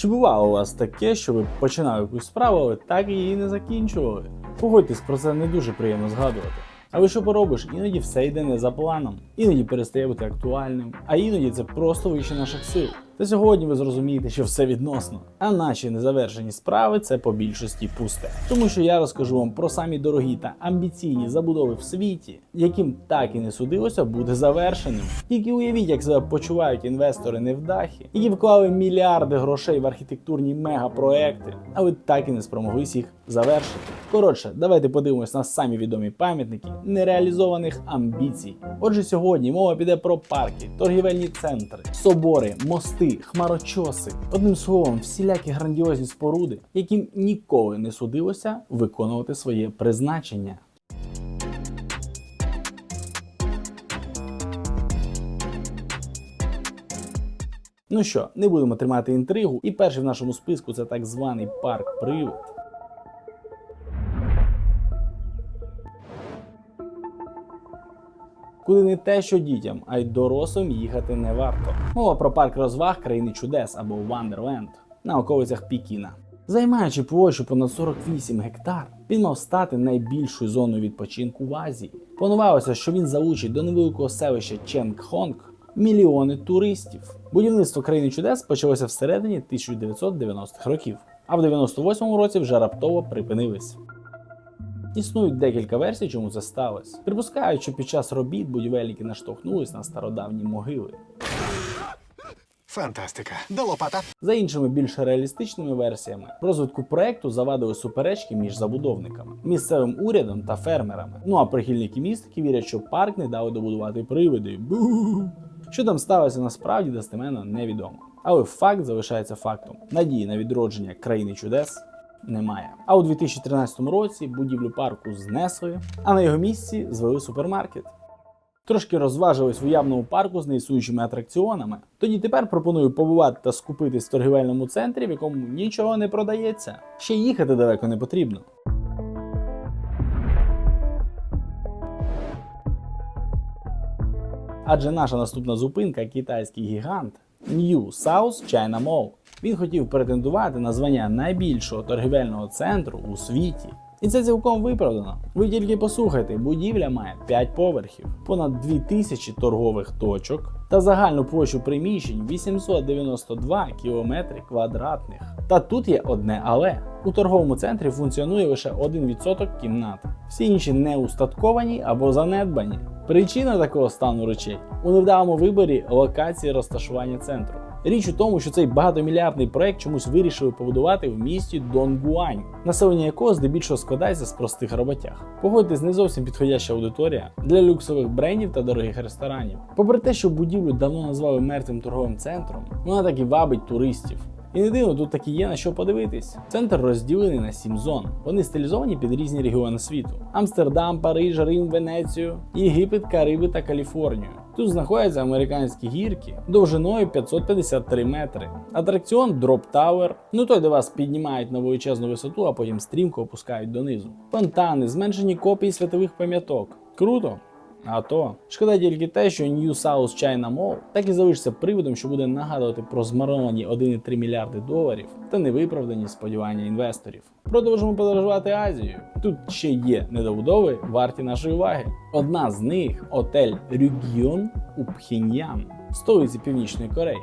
Чи бувало у вас таке, що ви починали якусь справу, але так її не закінчували? Погодьтесь, про це не дуже приємно згадувати. Але що поробиш, іноді все йде не за планом, іноді перестає бути актуальним, а іноді це просто вище наших сил. Та сьогодні ви зрозумієте, що все відносно. А наші незавершені справи це по більшості пусте. Тому що я розкажу вам про самі дорогі та амбіційні забудови в світі, яким так і не судилося бути завершеним. Тільки уявіть, як себе почувають інвестори невдахи, які вклали мільярди грошей в архітектурні мегапроекти, але так і не спромоглись їх завершити. Коротше, давайте подивимось на самі відомі пам'ятники нереалізованих амбіцій. Отже, сьогодні мова піде про парки, торгівельні центри, собори, мости, хмарочоси. Одним словом, всілякі грандіозні споруди, яким ніколи не судилося виконувати своє призначення. Ну що, не будемо тримати інтригу, і перший в нашому списку це так званий парк Привид. Куди не те, що дітям, а й дорослим їхати не варто. Мова про парк розваг країни чудес або Wonderland на околицях Пікіна. Займаючи площу понад 48 гектар, він мав стати найбільшою зоною відпочинку в Азії. Планувалося, що він залучить до невеликого селища Ченгхонг мільйони туристів. Будівництво країни чудес почалося всередині 1990-х років, а в 98-му році вже раптово припинились. Існують декілька версій, чому це сталося. Припускають, що під час робіт будівельники наштовхнулись на стародавні могили. Фантастика. До лопата. За іншими більш реалістичними версіями, розвитку проекту завадили суперечки між забудовниками, місцевим урядом та фермерами. Ну а прихильники містики вірять, що парк не дали добудувати привиди. Бу! Що там сталося насправді достеменно невідомо. Але факт залишається фактом: надії на відродження країни чудес немає. А у 2013 році будівлю парку знесли, а на його місці звели супермаркет. Трошки розважились в уявному парку з неіснуючими атракціонами. Тоді тепер пропоную побувати та скупитись в торгівельному центрі, в якому нічого не продається. Ще їхати далеко не потрібно. Адже наша наступна зупинка китайський гігант New South China Mall. Він хотів претендувати на звання найбільшого торгівельного центру у світі. І це цілком виправдано. Ви тільки послухайте, будівля має 5 поверхів, понад 2000 торгових точок та загальну площу приміщень 892 кілометри квадратних. Та тут є одне але. У торговому центрі функціонує лише 1% кімнат. Всі інші не устатковані або занедбані. Причина такого стану речей у невдалому виборі локації розташування центру. Річ у тому, що цей багатомільярдний проект чомусь вирішили побудувати в місті Донгуань, населення якого здебільшого складається з простих роботяг. Погодьтесь, не зовсім підходяща аудиторія для люксових брендів та дорогих ресторанів. Попри те, що будівлю давно назвали мертвим торговим центром, вона так і вабить туристів. І не дивно, тут таки є на що подивитись. Центр розділений на сім зон. Вони стилізовані під різні регіони світу: Амстердам, Париж, Рим, Венецію, Єгипет, Кариби та Каліфорнію. Тут знаходяться американські гірки довжиною 553 метри. Атракціон Drop Tower, ну той, де вас піднімають на величезну висоту, а потім стрімко опускають донизу. Фонтани, зменшені копії святових пам'яток. Круто! А то шкода тільки те, що New South China Mall так і залишиться приводом, що буде нагадувати про змарновані 1,3 мільярди доларів та невиправдані сподівання інвесторів. Продовжимо подорожувати Азією. Тут ще є недобудови, варті нашої уваги. Одна з них отель Рюгіон у Пхеньян, столиці Північної Кореї.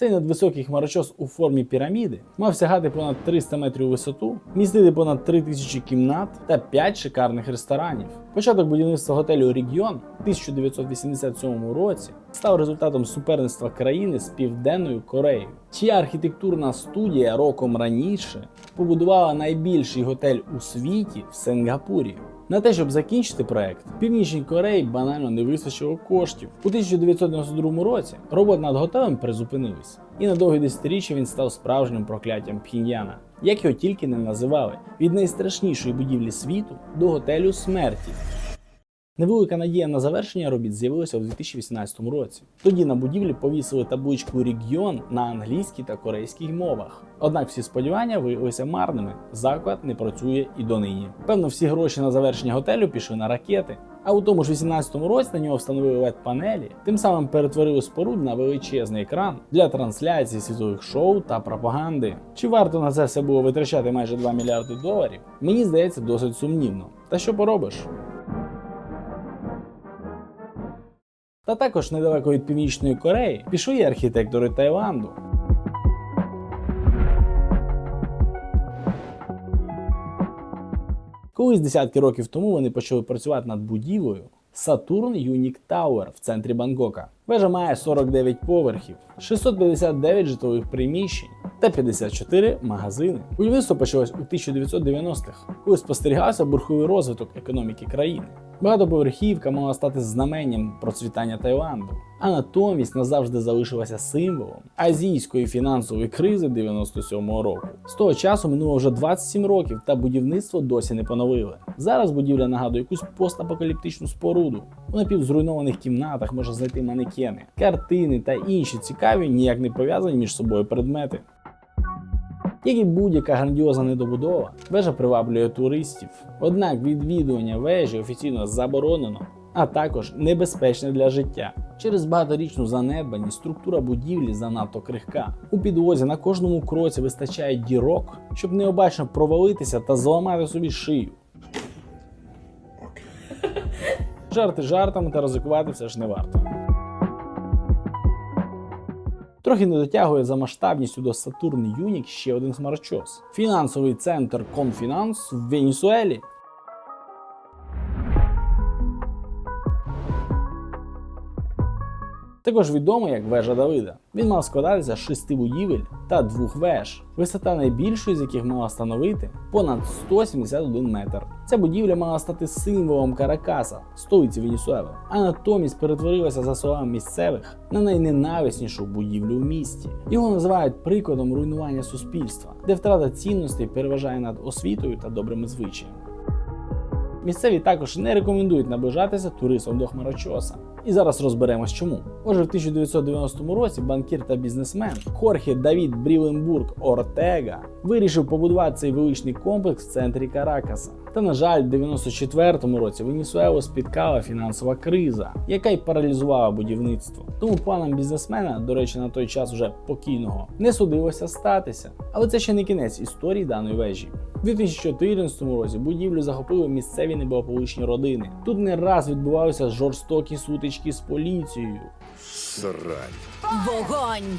Цей надвисокий хмарочос у формі піраміди мав сягати понад 300 метрів висоту, містити понад 3000 кімнат та 5 шикарних ресторанів. Початок будівництва готелю Регіон у 1987 році став результатом суперництва країни з Південною Кореєю, чия архітектурна студія роком раніше побудувала найбільший готель у світі в Сингапурі. На те, щоб закінчити проект, Північній Кореї банально не вистачило коштів. У 1992 році робот над готовим призупинились, і на довгі десятиріччя він став справжнім прокляттям Пхіньяна. Як його тільки не називали, від найстрашнішої будівлі світу до готелю смерті. Невелика надія на завершення робіт з'явилася у 2018 році. Тоді на будівлі повісили табличку регіон на англійській та корейській мовах. Однак всі сподівання виявилися марними. Заклад не працює і донині. Певно, всі гроші на завершення готелю пішли на ракети. А у тому ж 18-му році на нього встановили led панелі, тим самим перетворили споруд на величезний екран для трансляції світових шоу та пропаганди. Чи варто на це все було витрачати майже 2 мільярди доларів? Мені здається досить сумнівно. Та що поробиш? Та також недалеко від Північної Кореї пішли архітектори Таїланду. Колись десятки років тому вони почали працювати над будівлею Saturn Unique Tower в центрі Бангкока. Вежа має 49 поверхів, 659 житлових приміщень та 54 магазини. Будівництво почалось у 1990-х, коли спостерігався бурховий розвиток економіки країни. Багатоповерхівка мала стати знаменням процвітання Таїланду, а натомість назавжди залишилася символом азійської фінансової кризи 97-го року. З того часу минуло вже 27 років, та будівництво досі не поновили. Зараз будівля нагадує якусь постапокаліптичну споруду. У напівзруйнованих кімнатах можна знайти манекени, картини та інші цікаві, ніяк не пов'язані між собою предмети. Як і будь-яка грандіозна недобудова, вежа приваблює туристів. Однак відвідування вежі офіційно заборонено, а також небезпечне для життя. Через багаторічну занедбаність структура будівлі занадто крихка. У підлозі на кожному кроці вистачає дірок, щоб необачно провалитися та зламати собі шию. Жарти жартами та ризикувати все ж не варто. Трохи не дотягує за масштабністю до Saturn Unique ще один смарчос. Фінансовий центр Confinance в Венесуелі. Також відомий як вежа Давида. Він мав складатися з шести будівель та двох веж, висота найбільшої з яких мала становити понад 171 метр. Ця будівля мала стати символом Каракаса, столиці Венесуели, а натомість перетворилася за словами місцевих на найненависнішу будівлю в місті. Його називають прикладом руйнування суспільства, де втрата цінностей переважає над освітою та добрими звичаями. Місцеві також не рекомендують наближатися туристам до Хмарочоса. І зараз розберемось чому. Отже, в 1990 році банкір та бізнесмен Хорхе Давід Бріленбург Ортега вирішив побудувати цей величний комплекс в центрі Каракаса. Та на жаль, в 94-му році Венесуелу спіткала фінансова криза, яка й паралізувала будівництво. Тому планам бізнесмена, до речі, на той час вже покійного, не судилося статися. Але це ще не кінець історії даної вежі. У 2014 році будівлю захопили місцеві неблагополучні родини. Тут не раз відбувалися жорстокі сутички з поліцією. Срань. Вогонь!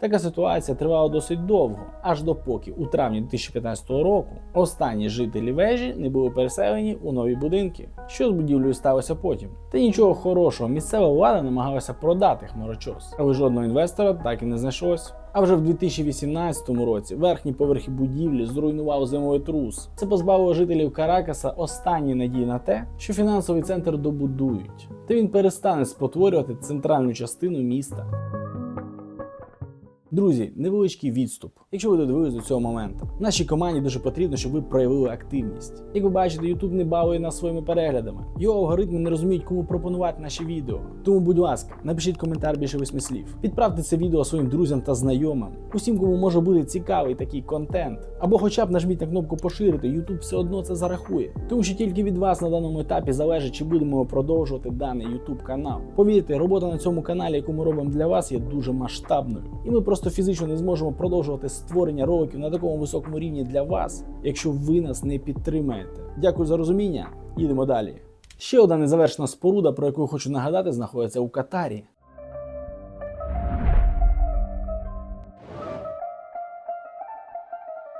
Така ситуація тривала досить довго, аж допоки у травні 2015 року останні жителі вежі не були переселені у нові будинки. Що з будівлею сталося потім? Та нічого хорошого, місцева влада намагалася продати хмарочос, але жодного інвестора так і не знайшлось. А вже в 2018 році верхні поверхи будівлі зруйнував землетрус. Це позбавило жителів Каракаса останньої надії на те, що фінансовий центр добудують, та він перестане спотворювати центральну частину міста. Друзі, невеличкий відступ. Якщо ви додивились до цього моменту, нашій команді дуже потрібно, щоб ви проявили активність. Як ви бачите, YouTube не балує нас своїми переглядами. Його алгоритми не розуміють, кому пропонувати наші відео. Тому, будь ласка, напишіть коментар більше восьми слів. Відправте це відео своїм друзям та знайомим. Усім, кому може бути цікавий такий контент. Або хоча б нажміть на кнопку поширити, YouTube все одно це зарахує. Тому що тільки від вас на даному етапі залежить, чи будемо продовжувати даний YouTube канал. Повірте, робота на цьому каналі, яку ми робимо для вас, є дуже масштабною. І ми просто фізично не зможемо продовжувати створення роликів на такому високому рівні для вас, якщо ви нас не підтримаєте. Дякую за розуміння. Їдемо далі. Ще одна незавершена споруда, про яку я хочу нагадати, знаходиться у Катарі.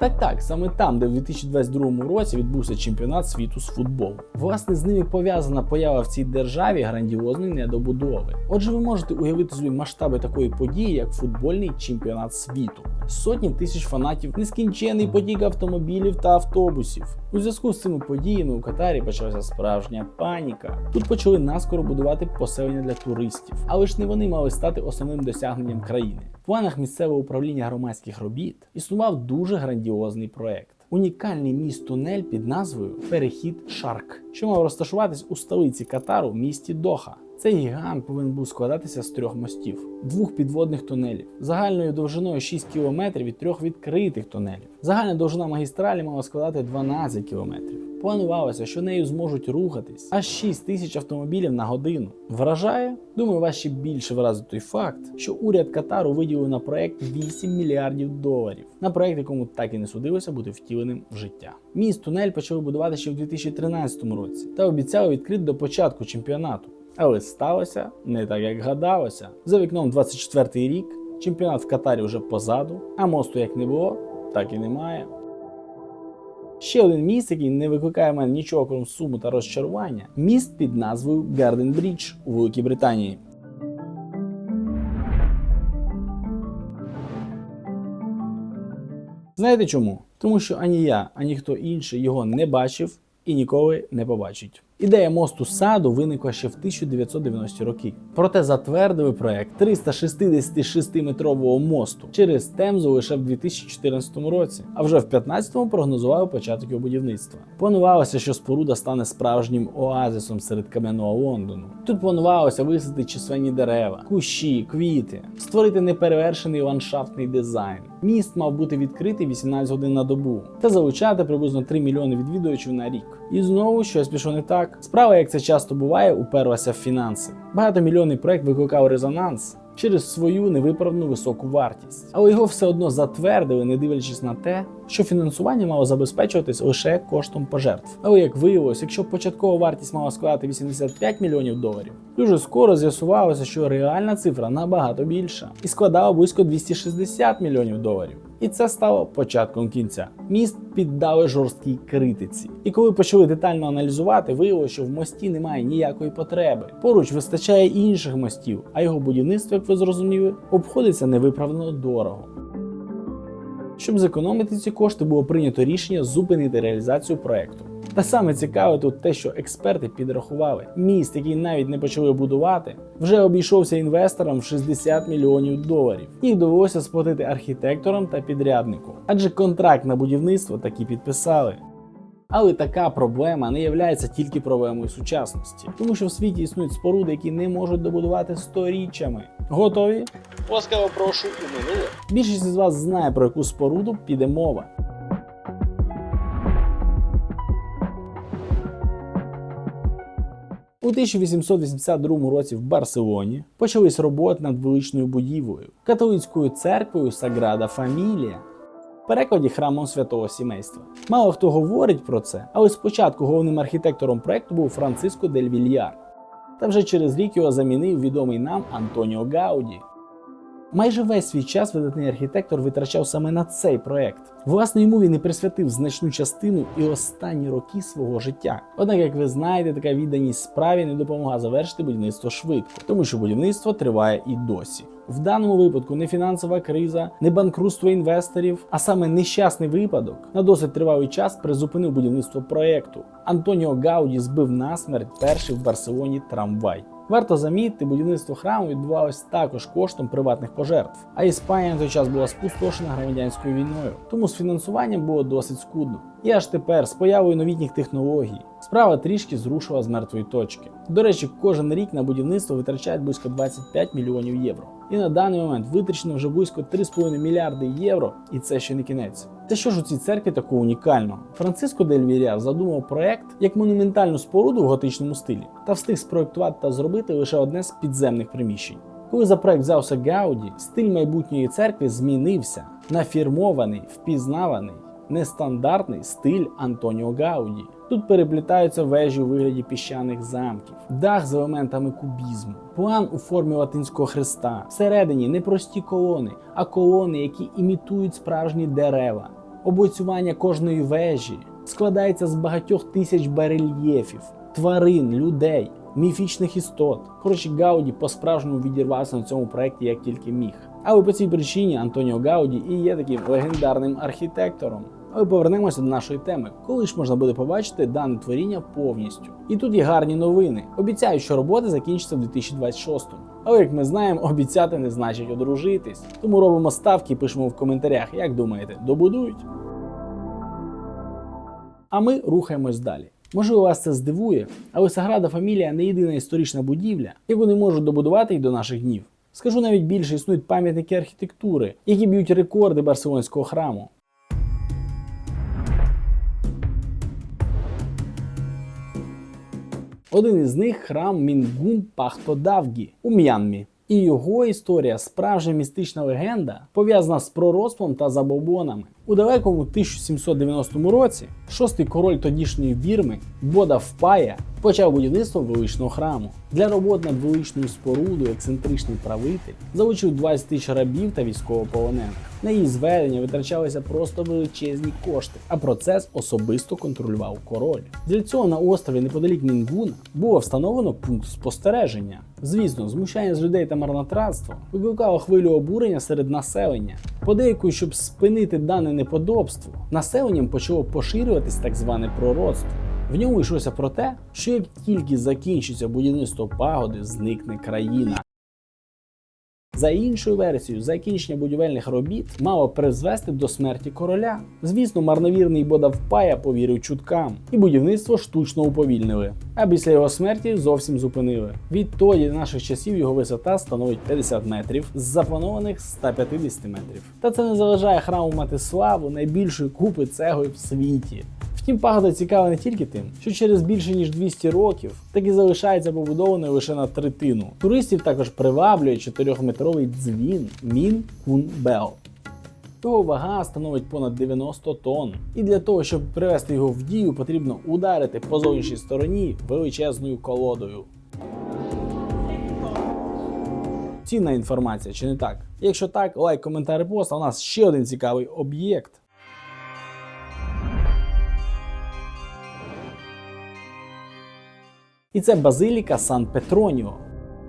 Так, так, саме там, де в 2022 році відбувся чемпіонат світу з футболу. Власне, з ними пов'язана поява в цій державі грандіозної недобудови. Отже, ви можете уявити собі масштаби такої події, як футбольний чемпіонат світу. Сотні тисяч фанатів, нескінчений потік автомобілів та автобусів. У зв'язку з цими подіями у Катарі почалася справжня паніка. Тут почали наскоро будувати поселення для туристів, але ж не вони мали стати основним досягненням країни. В планах місцевого управління громадських робіт існував дуже грандіозний проект. Унікальний міст тунель під назвою Перехід Шарк, що мав розташуватись у столиці Катару, місті Доха. Цей гігант повинен був складатися з трьох мостів, двох підводних тунелів, загальною довжиною 6 км і трьох відкритих тунелів. Загальна довжина магістралі мала складати 12 км. Планувалося, що нею зможуть рухатись аж 6 тисяч автомобілів на годину. Вражає? Думаю, вас ще більше вразить той факт, що уряд Катару виділив на проект 8 мільярдів доларів. На проект, якому так і не судилося бути втіленим в життя. Міст тунель почали будувати ще в 2013 році та обіцяли відкрити до початку чемпіонату. Але сталося не так, як гадалося. За вікном 24-й рік чемпіонат в Катарі вже позаду, а мосту як не було, так і немає. Ще один міст, який не викликає в мене нічого крім суму та розчарування, міст під назвою Гарден Брідж у Великій Британії. Знаєте чому? Тому що ані я, ані хто інший його не бачив і ніколи не побачить. Ідея мосту саду виникла ще в 1990-ті роки. Проте затвердили проект 366-метрового мосту через Темзу лише в 2014 році, а вже в 2015-му прогнозували початок його будівництва. Планувалося, що споруда стане справжнім оазисом серед кам'яного Лондону. Тут планувалося висадити численні дерева, кущі, квіти, створити неперевершений ландшафтний дизайн. Міст мав бути відкритий 18 годин на добу та залучати приблизно 3 мільйони відвідувачів на рік. І знову щось пішло не так. Справа, як це часто буває, уперлася в фінанси. Багатомільйонний проект викликав резонанс через свою невиправну високу вартість, але його все одно затвердили, не дивлячись на те, що фінансування мало забезпечуватись лише коштом пожертв. Але як виявилось, якщо початкова вартість мала складати 85 мільйонів доларів, дуже скоро з'ясувалося, що реальна цифра набагато більша і складала близько 260 мільйонів доларів. І це стало початком кінця. Міст піддали жорсткій критиці. І коли почали детально аналізувати, виявилося, що в мості немає ніякої потреби. Поруч вистачає інших мостів, а його будівництво, як ви зрозуміли, обходиться невиправдано дорого. Щоб зекономити ці кошти, було прийнято рішення зупинити реалізацію проекту. Та саме цікаве тут те, що експерти підрахували, міст, який навіть не почали будувати, вже обійшовся інвесторам в 60 мільйонів доларів. Їх довелося сплатити архітекторам та підряднику, адже контракт на будівництво таки підписали. Але така проблема не є тільки проблемою сучасності, тому що в світі існують споруди, які не можуть добудувати сторіччями. Готові? Ласкаво прошу у минуле. Більшість із вас знає про яку споруду піде мова. У 1882 році в Барселоні почались роботи над величною будівлею католицькою церквою Саграда Фамілія. В перекладі храмом святого сімейства. Мало хто говорить про це, але спочатку головним архітектором проекту був Франциско дель Вільяр. Та вже через рік його замінив відомий нам Антоніо Гауді. Майже весь свій час видатний архітектор витрачав саме на цей проект. Власне, йому він і присвятив значну частину і останні роки свого життя. Однак, як ви знаєте, така відданість справі не допомогла завершити будівництво швидко, тому що будівництво триває і досі. В даному випадку не фінансова криза, не банкрутство інвесторів, а саме нещасний випадок на досить тривалий час призупинив будівництво проекту. Антоніо Гауді збив насмерть перший в Барселоні трамвай. Варто замітити, будівництво храму відбувалось також коштом приватних пожертв. А Іспанія на той час була спустошена громадянською війною, тому з фінансуванням було досить скудно. І аж тепер, з появою новітніх технологій, справа трішки зрушила з мертвої точки. До речі, кожен рік на будівництво витрачають близько 25 мільйонів євро. І на даний момент витрачено вже близько 3,5 мільярди євро, і це ще не кінець. Та що ж у цій церкві такого унікального? Франциско дель Віряр задумав проект як монументальну споруду в готичному стилі та встиг спроектувати та зробити лише одне з підземних приміщень. Коли за проект взявся Гауді, стиль майбутньої церкви змінився на фірмований, впізнаваний, нестандартний стиль Антоніо Гауді. Тут переплітаються вежі у вигляді піщаних замків, дах з елементами кубізму, план у формі латинського хреста. Всередині не прості колони, а колони, які імітують справжні дерева. Облицювання кожної вежі складається з багатьох тисяч барельєфів, тварин, людей, міфічних істот. Коротше, Гауді по-справжньому відірвався на цьому проєкті як тільки міг. Але по цій причині Антоніо Гауді і є таким легендарним архітектором. Але повернемося до нашої теми, коли ж можна буде побачити дане творіння повністю. І тут є гарні новини. Обіцяють, що роботи закінчаться в 2026-му. Але як ми знаємо, обіцяти не значить одружитись. Тому робимо ставки і пишемо в коментарях, як думаєте, добудують? А ми рухаємось далі. Можливо, вас це здивує, але Саграда Фамілія не єдина історична будівля, яку не можуть добудувати й до наших днів. Скажу навіть більше, існують пам'ятники архітектури, які б'ють рекорди барселонського храму. Один із них храм Мінгун Пахтодавгі у М'янмі. І його історія справжня містична легенда, пов'язана з пророцтвом та забобонами. У далекому 1790 році шостий король тодішньої вірми Бода Впая почав будівництво величного храму. Для робот над величною спорудою ексцентричний правитель залучив 20 тисяч рабів та військовополонених. На її зведення витрачалися просто величезні кошти, а процес особисто контролював король. Для цього на острові неподалік Мінгуна було встановлено пункт спостереження. Звісно, змущання з людей та марнотратство викликало хвилю обурення серед населення. Подейкую, щоб спинити дане неподобство, населенням почало поширюватись так зване пророцтво. В ньому йшлося про те, що як тільки закінчиться будівництво пагоди, зникне країна. За іншою версією, закінчення будівельних робіт мало призвести до смерті короля. Звісно, марновірний Бода Впая повірив чуткам, і будівництво штучно уповільнили. А після його смерті зовсім зупинили. Відтоді наших часів його висота становить 50 метрів з запланованих 150 метрів. Та це не заважає храму мати славу найбільшої купи цегли в світі. Втім, пагода цікава не тільки тим, що через більше ніж 200 років так і залишається побудованою лише на третину. Туристів також приваблює 4-метровий дзвін Мін Кун Бел. Його вага становить понад 90 тонн, і для того, щоб привести його в дію, потрібно ударити по зовнішній стороні величезною колодою. Цінна інформація, чи не так? Якщо так, лайк, коментар, пост, а у нас ще один цікавий об'єкт. І це базиліка Сан Петроніо.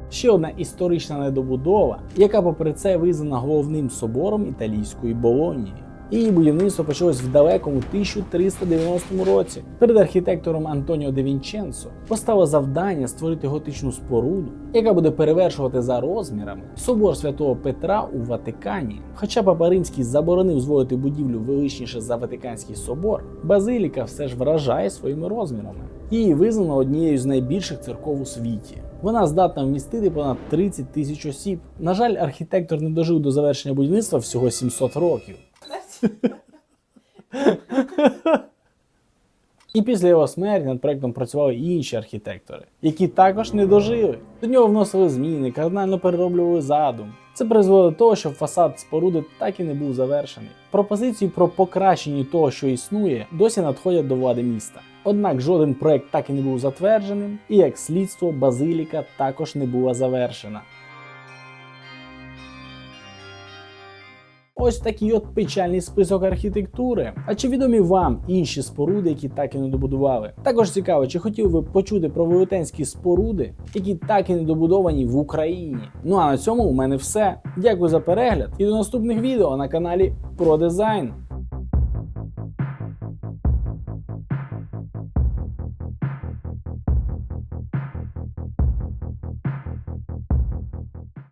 Ще одна історична недобудова, яка, попри це, визнана головним собором італійської Болонії. Її будівництво почалось в далекому 1390 році. Перед архітектором Антоніо де Вінченцо постало завдання створити готичну споруду, яка буде перевершувати за розмірами собор святого Петра у Ватикані. Хоча Папа Римський заборонив зводити будівлю величніше за Ватиканський собор, базиліка все ж вражає своїми розмірами. Її визнано однією з найбільших церков у світі. Вона здатна вмістити понад 30 тисяч осіб. На жаль, архітектор не дожив до завершення будівництва всього 700 років. І після його смерті над проектом працювали інші архітектори, які також не дожили. До нього вносили зміни, кардинально перероблювали задум. Це призвело до того, що фасад споруди так і не був завершений. Пропозиції про покращення того, що існує, досі надходять до влади міста. Однак жоден проект так і не був затвердженим, і як слідство базиліка також не була завершена. Ось такий от печальний список архітектури. А чи відомі вам інші споруди, які так і не добудували? Також цікаво, чи хотів ви почути про велетенські споруди, які так і не добудовані в Україні? Ну а на цьому у мене все. Дякую за перегляд і до наступних відео на каналі про дизайн.